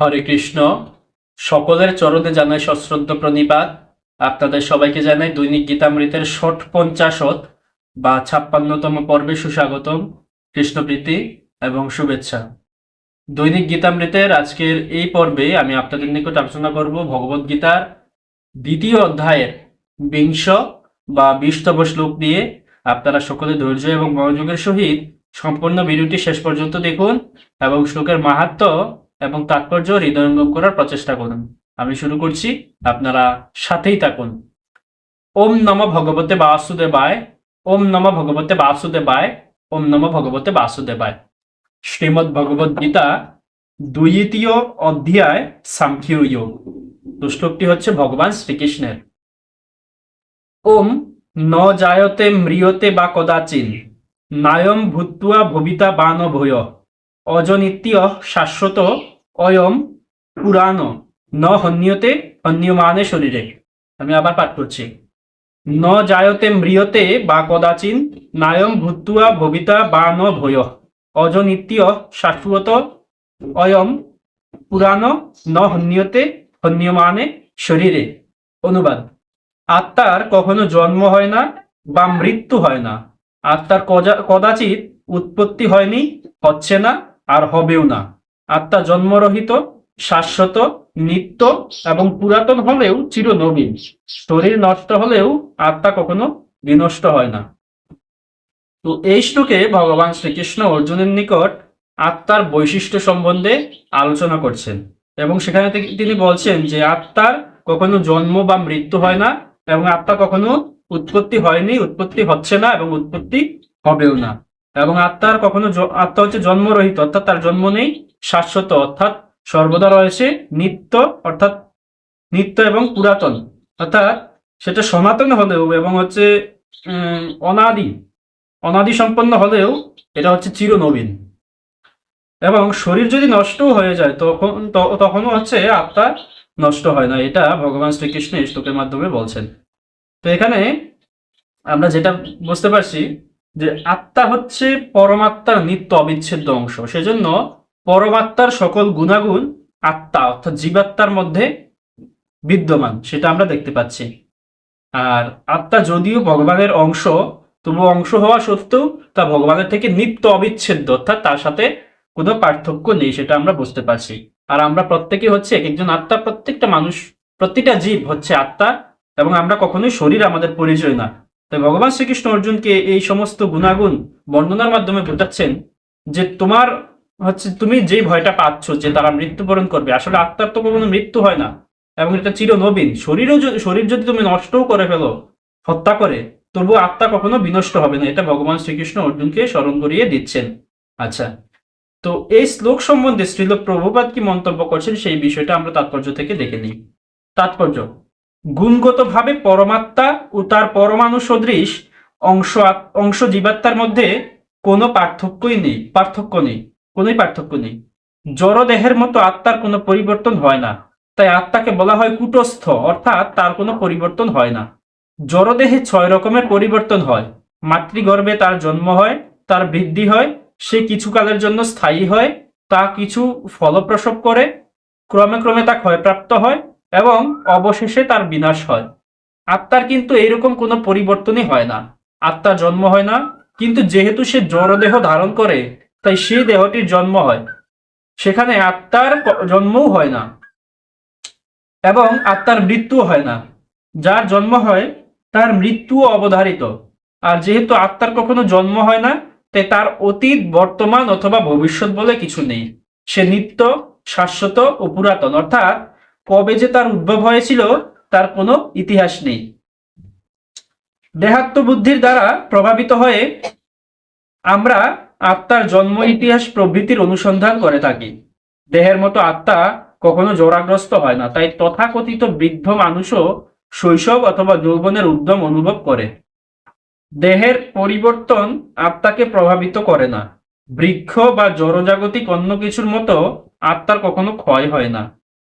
হরে কৃষ্ণ। সকলের চরণে জানাই সশ্রদ্ধ প্রণিপাত। আপনাদের সবাইকে জানাই দৈনিক গীতামৃতের ষট পঞ্চাশত বা ছাপ্পান্নতম পর্বে সুস্বাগতম, কৃষ্ণপ্রীতি এবং শুভেচ্ছা। দৈনিক গীতামৃতের আজকের এই পর্বে আমি আপনাদের নিকট আলোচনা করব ভগবদ গীতার দ্বিতীয় অধ্যায়ের বিংশ বা বিশতম শ্লোক দিয়ে আপনারা সকলে ধৈর্য এবং মনোযোগের সহিত সম্পূর্ণ ভিডিওটি শেষ পর্যন্ত দেখুন এবং শ্লোকের মাহাত্ম্য এবং তাৎপর্য হৃদয়ঙ্গম করার প্রচেষ্টা করুন। আমি শুরু করছি। আপনারা সাথেই থাকুন। ওম নম ভগবতে বাসুদেবায়, ওম নম ভগবতে বাসুদেবায়, ওম নম ভগবতে বাসুদেবায়। শ্রীমদ্ ভগবদ গীতা দ্বিতীয় অধ্যায় সাংখ্য যোগ। শ্লোকটি হচ্ছে ভগবান শ্রীকৃষ্ণের। ওম ন জায়তে ম্রিয়তে বা কদাচিন নায়ম ভূত্বা ভবিতা বা ন ভয় অজনিত্য শাশ্বত অয়ম পুরাণ ন হন্যতে হন্যমানে শরীরে। আমি আবার পাঠ করছি। ন জায়তে ম্রিয়তে বা কদাচিন নায়ম ভূত্বা ভবিতা বা ন ভয়। অজনিত্য শাশ্বত অয়ম পুরাণ ন হন্যতে হন্যমানে শরীরে। অনুবাদ। আত্মার কখনো জন্ম হয় না বা মৃত্যু হয় না। আত্মার কদাচিৎ উৎপত্তি হয়নি, হচ্ছে না, আর হবেও না। আত্মা জন্মরহিত, শাশ্বত, নিত্য এবং পুরাতন হলেও চিরনবীন। শরীর নষ্ট হলেও আত্মা কখনো বিনষ্ট হয় না। তো এই শ্লোকে ভগবান শ্রীকৃষ্ণ অর্জুনের নিকট আত্মার বৈশিষ্ট্য সম্বন্ধে আলোচনা করছেন এবং সেখানে তিনি বলছেন যে আত্মার কখনো জন্ম বা মৃত্যু হয় না এবং আত্মা কখনো উৎপত্তি হয়নি, উৎপত্তি হচ্ছে না এবং উৎপত্তি হবেও না। এবং আত্মার কখনো আত্মা হচ্ছে জন্মরহিত, অর্থাৎ তার জন্ম নেই শাশ্বত, অর্থাৎ সর্বদা রয়েছে নিত্য, অর্থাৎ নিত্য এবং পুরাতন। অর্থাৎ সেটা সনাতন হলেও এবং হচ্ছে অনাদি অনাদি সম্পন্ন হলেও এটা হচ্ছে চিরনবীন। এবং শরীর যদি নষ্টও হয়ে যায়, তখন তখনও হচ্ছে আত্মা নষ্ট হয় না। এটা ভগবান শ্রীকৃষ্ণ শ্লোকের মাধ্যমে বলছেন। তো এখানে আমরা যেটা বুঝতে পারছি যে আত্মা হচ্ছে পরমাত্মার নিত্য অবিচ্ছেদ্য অংশ। সেজন্য পরমাত্মার সকল গুণাগুণ আত্মা, অর্থাৎ জীবাত্মার মধ্যে বিদ্যমান, সেটা আমরা দেখতে পাচ্ছি। আর আত্মা যদিও ভগবানের অংশ, তবু অংশ হওয়া সত্ত্বেও তা ভগবানের থেকে নিত্য অবিচ্ছেদ্য, অর্থাৎ তার সাথে কোনো পার্থক্য নেই, সেটা আমরা বুঝতে পারছি। আর আমরা প্রত্যেকে হচ্ছে এক একজন আত্মা, প্রত্যেকটা মানুষ, প্রতিটা জীব হচ্ছে আত্মা, এবং আমরা কখনোই শরীর আমাদের পরিচয় না। তাই ভগবান শ্রীকৃষ্ণ অর্জুনকে এই সমস্ত গুণাগুণ বর্ণনার মাধ্যমে বোঝাচ্ছেন যে তোমার হচ্ছে তুমি যেই ভয়টা পাচ্ছ যে তারা মৃত্যুবরণ করবে, আসলে আত্মার তো কখনো মৃত্যু হয় না এবং এটা চির নবীন। শরীরও শরীর যদি তুমি নষ্টও করে ফেলো, হত্যা করে তবু আত্মা কখনো বিনষ্ট হবে না। এটা ভগবান শ্রীকৃষ্ণ অর্জুনকে স্মরণ করিয়ে দিচ্ছেন। আচ্ছা তো এই শ্লোক সম্বন্ধে শ্রীল প্রভুপাত কি মন্তব্য করছেন সেই বিষয়টা আমরা তাৎপর্য থেকে দেখে নিই। তাৎপর্য গুণগতভাবে পরমাত্মা ও তার পরমাণু সদৃশ অংশ অংশ জীবাত্মার মধ্যে কোনো পার্থক্যই নেই, পার্থক্য নেই, কোনোই পার্থক্য নেই। জড়দেহের মতো আত্মার কোনো পরিবর্তন হয় না। তাই আত্মাকে বলা হয় কুটস্থ, অর্থাৎ তার কোনো পরিবর্তন হয় না। জড়দেহে ছয় রকমের পরিবর্তন হয়। মাতৃগর্ভে তার জন্ম হয়, তার বৃদ্ধি হয়, সে কিছু কালের জন্য স্থায়ী হয়, তা কিছু ফলপ্রসব করে, ক্রমে ক্রমে তা ক্ষয়প্রাপ্ত হয় এবং অবশেষে তার বিনাশ হয়। আত্মার কিন্তু এইরকম কোনো পরিবর্তনই হয় না। আত্মার জন্ম হয় না, কিন্তু যেহেতু সে জড়দেহ ধারণ করে, তাই সেই দেহটির জন্ম হয়। সেখানে আত্মার জন্মও হয় না এবং আত্মার মৃত্যুও হয় না। যার জন্ম হয়, তার মৃত্যুও অবধারিত। আর যেহেতু আত্মার কখনো জন্ম হয় না, তাই তার অতীত, বর্তমান অথবা ভবিষ্যৎ বলে কিছু নেই। সে নিত্য, শাশ্বত ও পুরাতন। অর্থাৎ কবে যে তার উদ্ভব হয়েছিল, তার কোনো ইতিহাস নেই। দেহাত্ম বুদ্ধির দ্বারা প্রভাবিত হয়ে আমরা আত্মার জন্ম ইতিহাস প্রভৃতির অনুসন্ধান করে থাকি। দেহের মতো আত্মা কখনো জোরাগ্রস্ত হয় না, তাই তথাকথিত বৃদ্ধ মানুষও শৈশব অথবা যৌবনের উদ্যম অনুভব করে। দেহের পরিবর্তন আত্মাকে প্রভাবিত করে না। বৃক্ষ বা জড়জাগতিক অন্য কিছুর মতো আত্মার কখনো ক্ষয় হয় না।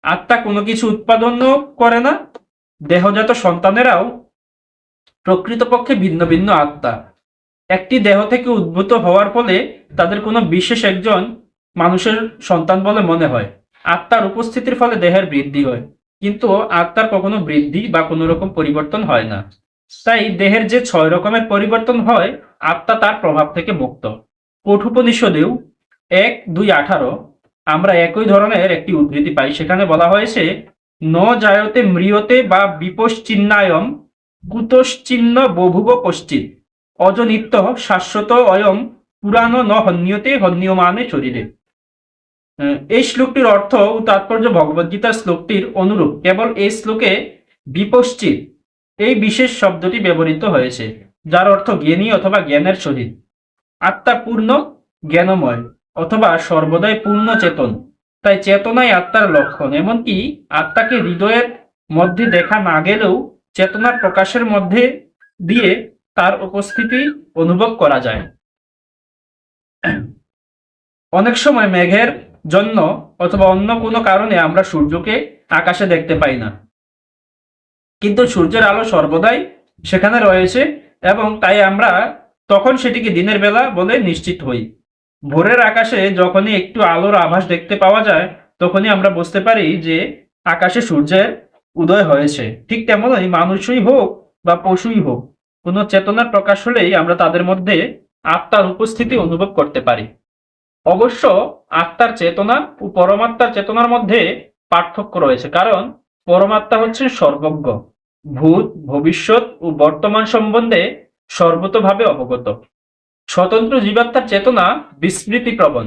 আত্মা কোনো কিছু উৎপাদনও করে না, দেহজাত সন্তানেরাও প্রকৃতপক্ষে ভিন্ন ভিন্ন আত্মা। একটি দেহ থেকে উদ্ভূত হওয়ার ফলে তাদের কোনো বিশেষ একজন মানুষের সন্তান বলে মনে হয়। আত্মার উপস্থিতির ফলে দেহের বৃদ্ধি হয়, কিন্তু আত্মার কখনো বৃদ্ধি বা কোনো রকম পরিবর্তন হয় না। তাই দেহের যে ছয় রকমের পরিবর্তন হয়, আত্মা তার প্রভাব থেকে মুক্ত। কঠোপনিষদেও এক, দুই, আঠারো আমরা একই ধরনের একটি উদ্ধৃতি পাই। সেখানে বলা হয়েছে, ন জায়তে ম্রিয়তে বা বিপশ্চিন্নায়ম কুতশ্চিন্ন বভুব পশ্চিত, অজনিত্য শাশ্বত অয়ম পুরাণ ন হন্যতে হন্যমানে শরীরে এই শ্লোকটির অর্থ ও তাৎপর্য ভগবদ্গীতার শ্লোকটির অনুরূপ। কেবল এই শ্লোকে বিপশ্চিত, এই বিশেষ শব্দটি ব্যবহৃত হয়েছে, যার অর্থ জ্ঞানী অথবা জ্ঞানের শরীর আত্মাপূর্ণ, জ্ঞানময়। অথবা সর্বদাই পূর্ণ চেতন তাই চেতনাই আত্মার লক্ষণ। এমনকি আত্মাকে হৃদয়ের মধ্যে দেখা না গেলেও চেতনার প্রকাশের মধ্যে দিয়ে তার উপস্থিতি অনুভব করা যায়। অনেক সময় মেঘের জন্য অথবা অন্য কোনো কারণে আমরা সূর্যকে আকাশে দেখতে পাই না। কিন্তু সূর্যের আলো সর্বদাই সেখানে রয়েছে এবং তাই আমরা তখন সেটিকে দিনের বেলা বলে নিশ্চিত হই। ভোরের আকাশে যখনই একটু আলোর আভাস দেখতে পাওয়া যায়, তখনই আমরা বুঝতে পারি যে আকাশে সূর্যের উদয় হয়েছে। ঠিক তেমনই মানুষই হোক বা পশুই হোক, কোনো চেতনার প্রকাশ হলেই আমরা তাদের মধ্যে আত্মার উপস্থিতি অনুভব করতে পারি। অবশ্য আত্মার চেতনা ও পরমাত্মার চেতনার মধ্যে পার্থক্য রয়েছে, কারণ পরমাত্মা হচ্ছে সর্বজ্ঞ। ভূত, ভবিষ্যৎ ও বর্তমান সম্বন্ধে সর্বতভাবে অবগত। স্বতন্ত্র জীবাত্মার চেতনা বিস্মৃতি প্রবণ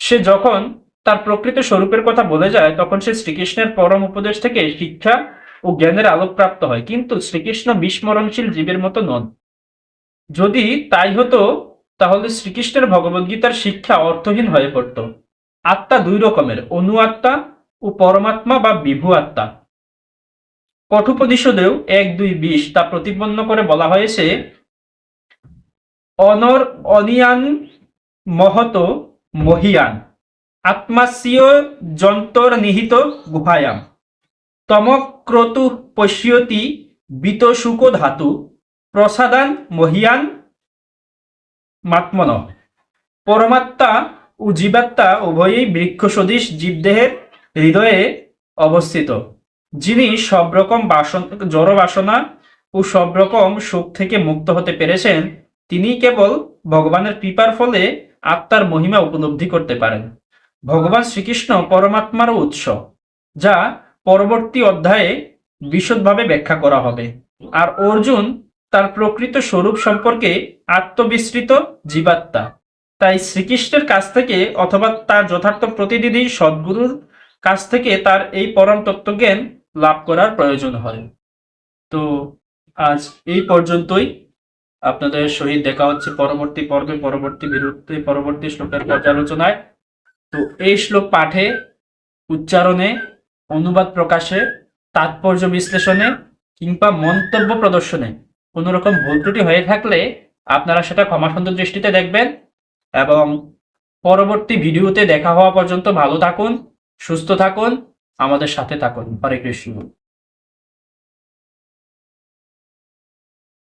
সে যখন তার প্রকৃত স্বরূপের কথা বলে যায়, তখন সে শ্রীকৃষ্ণের পরম উপদেশ থেকে শিক্ষা ও জ্ঞানের আলোক প্রাপ্ত হয়, কিন্তু শ্রীকৃষ্ণ বিস্মরণশীল জীবের মতো নন। যদি তাই হতো, তাহলে শ্রীকৃষ্ণের ভগবদ্গীতার শিক্ষা অর্থহীন হয়ে পড়ত। আত্মা দুই রকমের অনু আত্মা ও পরমাত্মা বা বিভু আত্মা কঠোপনিষদেও এক দুই বিশ তা প্রতিপন্ন করে বলা হয়েছে অনর অনিয়ান মহত মহিয়ান। আত্মাস্য যন্তর নিহিত গুহায়াম। তমক্রতু পশ্যতি বিতশুক ধাতু। প্রসাদান মহিয়ান মাত্মন। পরমাত্মা ও জীবাত্মা উভয়ই বৃক্ষ সদৃশ জীবদেহের হৃদয়ে অবস্থিত। যিনি সব রকম বাসন জড় বাসনা ও সব রকম সুখ থেকে মুক্ত হতে পেরেছেন তিনি কেবল ভগবানের কৃপার ফলে আত্মার মহিমা উপলব্ধি করতে পারেন। ভগবান শ্রীকৃষ্ণ পরমাত্মারও উৎস, যা পরবর্তী অধ্যায়ে বিশদভাবে ব্যাখ্যা করা হবে। আর অর্জুন তার প্রকৃত স্বরূপ সম্পর্কে আত্মবিস্তৃত জীবাত্মা। তাই শ্রীকৃষ্ণের কাছ থেকে অথবা তার যথার্থ প্রতিনিধি সদ্গুরুর কাছ থেকে তার এই পরম তত্ত্বজ্ঞান লাভ করার প্রয়োজন হয়। তো আজ এই পর্যন্তই। আপনাদের সহিত দেখা হচ্ছে পরবর্তী পর্বে, পরবর্তী বিরুদ্ধে পরবর্তী শ্লোকের পর্যালোচনায়। তো এই শ্লোক পাঠে, উচ্চারণে, অনুবাদ প্রকাশে, তাৎপর্য বিশ্লেষণে কিংবা মন্তব্য প্রদর্শনে কোনো রকম ভুল ত্রুটি হয়ে থাকলে আপনারা সেটা ক্ষমাসুন্দর দৃষ্টিতে দেখবেন এবং পরবর্তী ভিডিওতে দেখা হওয়া পর্যন্ত ভালো থাকুন, সুস্থ থাকুন, আমাদের সাথে থাকুন। হরে কৃষ্ণ।